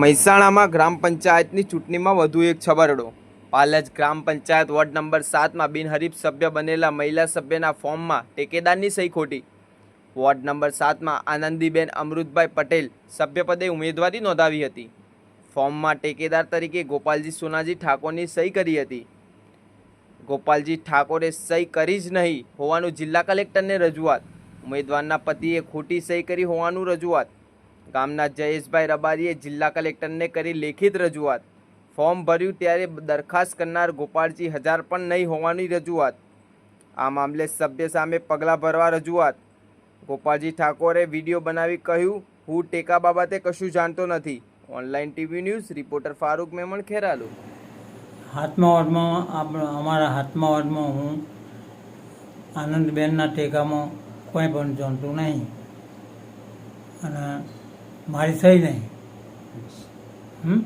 મહેસાણામાં ગ્રામ પંચાયતની ચૂંટણીમાં વધુ એક છબરડો. પાલજ ગ્રામ પંચાયત વોર્ડ નંબર સાતમાં બિનહરીફ સભ્ય બનેલા મહિલા સભ્યના ફોર્મમાં ટેકેદારની સહી ખોટી. વોર્ડ નંબર સાતમાં આનંદીબેન અમૃતભાઈ પટેલ સભ્યપદે ઉમેદવારી નોંધાવી હતી. ફોર્મમાં ટેકેદાર તરીકે ગોપાલજી સોનાજી ઠાકોરની સહી કરી હતી. ગોપાલજી ઠાકોરે સહી કરી જ નહીં હોવાનું જિલ્લા કલેક્ટરને રજૂઆત. ઉમેદવારના પતિએ ખોટી સહી કરી હોવાનું રજૂઆત. ગામના જયેશભાઈ રબારીએ જિલ્લા કલેક્ટરને કરી લેખિત રજૂઆત. ફોર્મ ભર્યું ત્યારે દરખાસ્ત કરનાર ગોપાળજી હજાર પણ નહીં હોવાની રજૂઆત. આ મામલે સભ્ય સામે પગલાં ભરવા રજૂઆત. ગોપાળજી ઠાકોરે વીડિયો બનાવી કહ્યું, હું ટેકા બાબતે કશું જાણતો નથી. Online TV news, reporter Farooq Memon, Kheralu. હાથમાં વોર્ડમાં અમારા હાથમાં વોર્ડમાં હું આનંદબેનના ટેકામાં કોઈ પણ જાણતું નહીં. અને મારી થઈ નહીં. હમ?